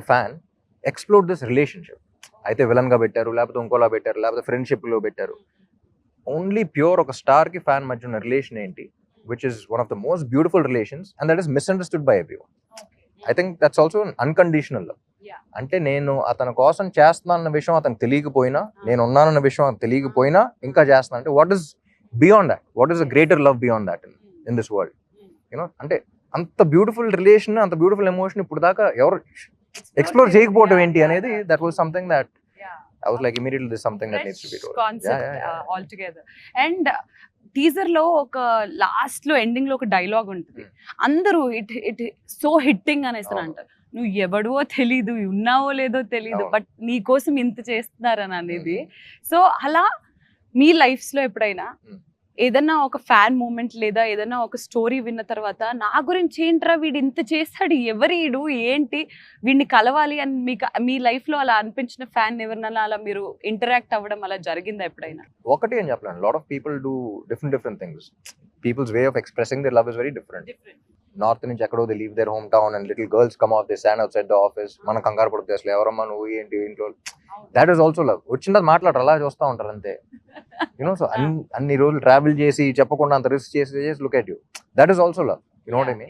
A fan explore this relationship. అయితే విలన్గా పెట్టారు లేకపోతే ఇంకోలా పెట్టారు లేకపోతే ఫ్రెండ్షిప్లో పెట్టారు. ఓన్లీ ప్యూర్ ఒక స్టార్కి ఫ్యాన్ మధ్య ఉన్న రిలేషన్ ఏంటి? Which is one of the most beautiful relations and that is misunderstood by every I think that's also unconditional love. అంటే నేను అతని కోసం చేస్తున్నానన్న విషయం అతనికి తెలియకపోయినా నేను ఉన్నానన్న విషయం అతనికి తెలియకపోయినా ఇంకా చేస్తున్నా అంటే what is beyond that what is a greater love beyond that in this world you know అంటే అంత బ్యూటిఫుల్ రిలేషన్ అంత బ్యూటిఫుల్ ఎమోషన్ ఇప్పుడు దాకా ఎవరు ఎక్స్ప్లోర్ చేయకపోవడం ఏంటి అనేది that was something that I was like immediately this something that needs to be told concept all together and టీజర్లో ఒక లాస్ట్లో ఎండింగ్లో ఒక డైలాగ్ ఉంటుంది Hmm. అందరూ ఇట్ ఇట్ సో హిట్టింగ్ అనేసి. అంటారు నువ్వు ఎవడువో తెలీదు ఉన్నావో లేదో తెలీదు. బట్ నీ కోసం ఇంత చేస్తున్నారని అనేది సో అలా మీ లైఫ్స్లో ఎప్పుడైనా Hmm. ఏదన్నా ఒక ఫ్యాన్ మూమెంట్ లేదా ఏదన్నా ఒక స్టోరీ విన్న తర్వాత నా గురించి ఏంట్రా వీడు ఇంత చేస్తాడు ఎవరీడు ఏంటి? వీడిని కలవాలి అని మీకు మీ లైఫ్లో అలా అనిపించిన ఫ్యాన్ ఎవరినైనా అలా మీరు ఇంటరాక్ట్ అవ్వడం అలా జరిగిందా ఎప్పుడైనా? ఒకటి అని చెప్పలేను. Lot of people do different different things. Peoples way of expressing their love is very different. North నుంచి ఎక్కడో they leave their home town and little girls come off they stand outside the office. మనం కంగారు పడుతుంది అసలు. ఎవరమ్మా నువ్వు? ఏంటి? ఇంట్లో? దాట్ ఈస్ ఆల్సో లవ్ వచ్చినది మాట్లాడరు. అలా చూస్తూ ఉంటారు అంతే. యునో సో అన్ని అన్ని రోజులు ట్రావెల్ చేసి చెప్పకుండా అంత రిస్క్ చేసి చేసి look at you that is also love you know mean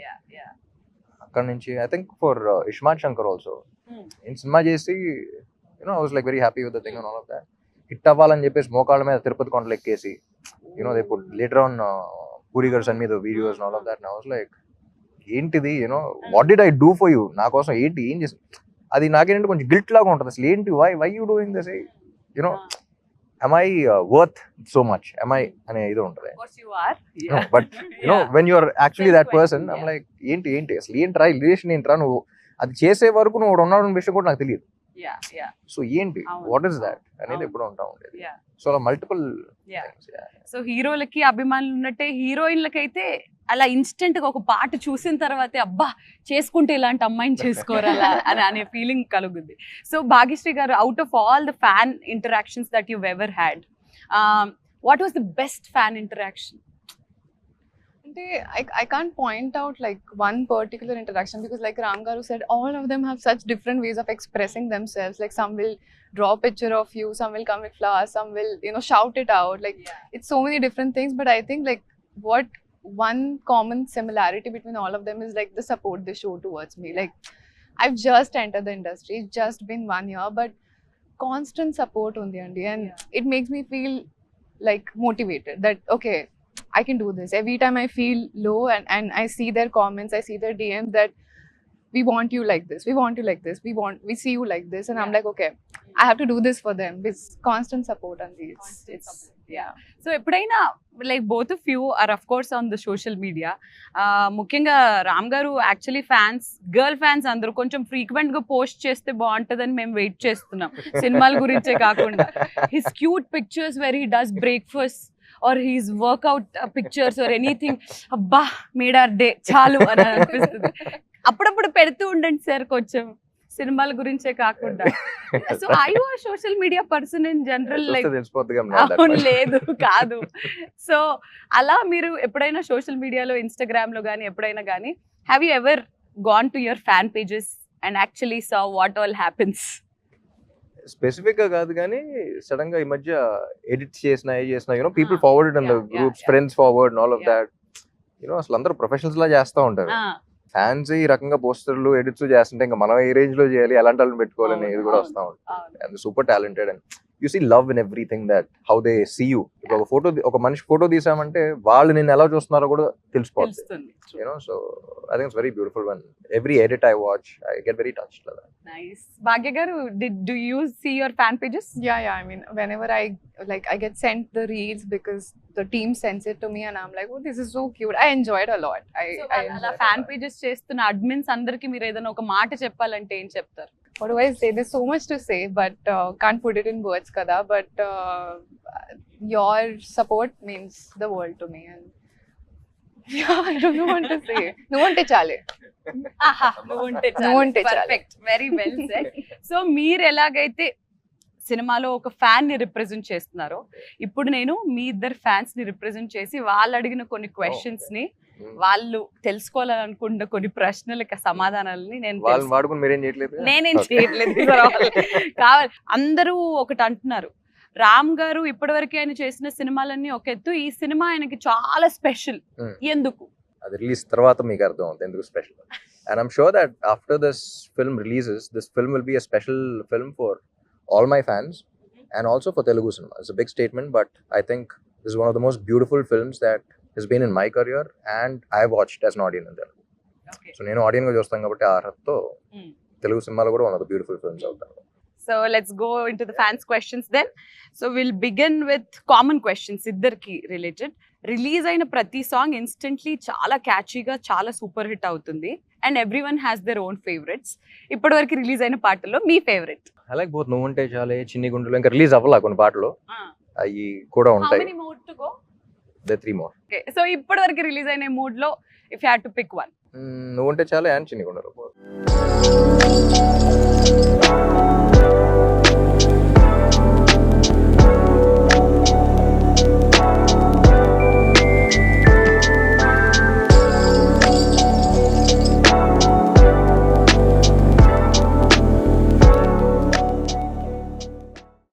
అక్కడ నుంచి I think for iSmart Shankar also నేను సినిమా చేసి you know I was like very happy with the thing and all of that hit అవ్వాలని చెప్పేసి మోకాళ్ళ మీద తిరుపతి కొండలు ఎక్కేసి you know they put later on Puri గారు సన్ మీద videos all of that I was like ఏంటిది? You know what did I do for you నా కోసం ఏంటి? ఏం చేసి అది నాకేంటంటే కొంచెం గిల్ట్ లాగా ఉంటుంది. అసలు ఏంటి? Why why you doing this you know am I uh, worth so much? Am I అనే ఇది ఉంటుంది you are. But you know Yeah. When you're actually Self that person question, I'm yeah. Like ఏంటి ఏంటి అసలు ఏంట్రా relation ఏంట్రా నువ్వు అది చేసే వరకు నువ్వు ఉన్నాడు విషయం కూడా నాకు తెలియదు Yeah, yeah, సో ఏంటి. వాట్ ఈస్ దాట్ అనేది. ఎప్పుడు ఉంటా ఉండేది. సో అలా మల్టిపుల్. సో హీరోలకి అభిమానులు ఉన్నట్టే హీరోయిన్లకి అయితే అలా ఇన్స్టెంట్గా ఒక పాట చూసిన తర్వాతే అబ్బా! చేసుకుంటే ఇలాంటి అమ్మాయిని చేసుకోరాలా అని అనే ఫీలింగ్ కలుగుద్ది. సో భాగ్యశ్రీ గారు out of all the fan interactions that you ever had what was the best fan interaction I, I can't point out like one particular interaction because like Ram Garu said, all of them have such different ways of expressing themselves. Like some will draw a picture of you, some will come with flowers, some will, you know, shout it out. Like it's so many different things. But I think like what one common similarity between all of them is like the support they show towards me. Like I've just entered the industry, it's just been one year, but constant support on the and Yeah. it makes me feel like motivated that okay I can do this. Every time I feel low and, and I see their comments, I see their DMs that we want you like this, we want you like this, we want we see you like this. And I'm Yeah. like, okay, I have to do this for them. It's constant support and it's, Constant it's support. yeah. So ఎప్పుడైనా like both of you are of course on the social media ముఖ్యంగా రామ్ గారు actually fans girl fans అందరూ కొంచెం frequent గా post చేస్తే బాగుంటుందని మేము wait చేస్తున్నాం సినిమాల గురించే కాకుండా his cute pictures where he does breakfast Or his workout pictures or anything అబ్బా మేడ్ ఆర్ డే చాలు అని అనిపిస్తుంది. అప్పుడప్పుడు పెడుతూ ఉండండి సార్ కొంచెం. సినిమాల గురించే కాకుండా. So I was social media person in general like అవును లేదు కాదు. సో అలా మీరు ఎప్పుడైనా సోషల్ మీడియాలో ఇన్స్టాగ్రామ్లో కానీ ఎప్పుడైనా కానీ have you ever gone to your fan pages and actually saw what all happens స్పెసిఫిక్గా కాదు కానీ సడన్గా ఈ మధ్య ఎడిట్ చేసిన ఏ చేసిన you know people forward yeah, groups. Friends forward all of. That you know అసలు అందరూ ప్రొఫెషనల్స్ లా చేస్తూ ఉంటారు. ఫ్యాన్స్ ఈ రకంగా పోస్టర్లు ఎడిట్స్ చేస్తుంటే ఇంకా మనం ఏ రేంజ్లో చేయాలి? ఎలాంటి వాళ్ళని పెట్టుకోవాలని ఇది కూడా వస్తా ఉంటుంది. And super talented and you see love in everything that how they see you ఇప్పుడు ఒక ఫోటో ఒక మనిషి ఫోటో తీసామంటే వాళ్ళు నేను ఎలా చూస్తున్నారో కూడా తెలిసిపోతుంది you know so I think it's very beautiful one every edit I watch I get very touch nice Bhagya గారు did do you see your fan pages Yeah, yeah. I mean, whenever I like, I get sent the reels because the team sends it to me, and I'm like, oh, this is so cute. I enjoy it a lot. I, I అలా enjoy it a fan. Pages చేస్తున్న admins అందరికి మీరు ఏదైనా ఒక మాట చెప్పాలంటే ఏం చెప్తారు what do I say? There's so much to say, but uh, can't put it in words, kada. But uh, your support means the world to me, and yeah, I don't know what to say. No one te chale. నువ్వుంటే చాలు. Perfect very well said so మీరు ఎలాగైతే సినిమాలో ఒక ఫ్యాన్ని represent చేస్తున్నారో ఇప్పుడు నేను మీ ఇద్దరు ఫ్యాన్స్ని రిప్రజెంట్ చేసి వాళ్ళు అడిగిన కొన్ని క్వశ్చన్స్ని వాళ్ళు తెలుసుకోవాలనుకున్న కొన్ని ప్రశ్నలకి సమాధానాలని నేను వాడుకుని మీరేం చేయట్లేదు నేనేం. చేయట్లేదు. కావాలి. అందరూ ఒకటి అంటున్నారు. రామ్ గారు ఇప్పటివరకు ఆయన చేసిన సినిమాలన్నీ ఒక ఎత్తు. ఈ సినిమా ఆయనకి చాలా స్పెషల్. ఎందుకు? అది రిలీజ్ తర్వాత మీకు అర్థం అవుతుంది. ఎందుకు special? And I'm sure that after this film releases this film will be a special film for all my fans and also for Telugu cinema it's big statement but I think this one of the most beautiful films that he's been in my career and I watched as audience in Telugu so నేను ఆడియన్గా చూస్తాను కాబట్టి ఆ అర్హతతో Hmm. Telugu సినిమాలో కూడా one of the beautiful films అవుతారు so let's go into the fans questions then so will begin with common questions ఇద్దరికి రిలేటెడ్ రిలీజ్ అయిన ప్రతి సాంగ్ ఇన్స్టెంట్లీ చాలా క్యాచీగా చాలా సూపర్ హిట్ అవుతుంది. And everyone has their own favourites ఇప్పటివరకు release అయిన పాటల్లో మీ ఫేవరెట్ అలాగే పోతు నువ్వు ఉంటే చాలే చిన్ని గుండెలు ఇంకా రిలీజ్ అవ్వాల కొన్ని పాటలు. అవి కూడా ఉంటాయి. The three more. సో ఇప్పటివరకు రిలీజ్ అయిన మూడ్లో if had to pick one నువ్వు ఉంటే చాలే అండ్ చిన్ని గుండెలు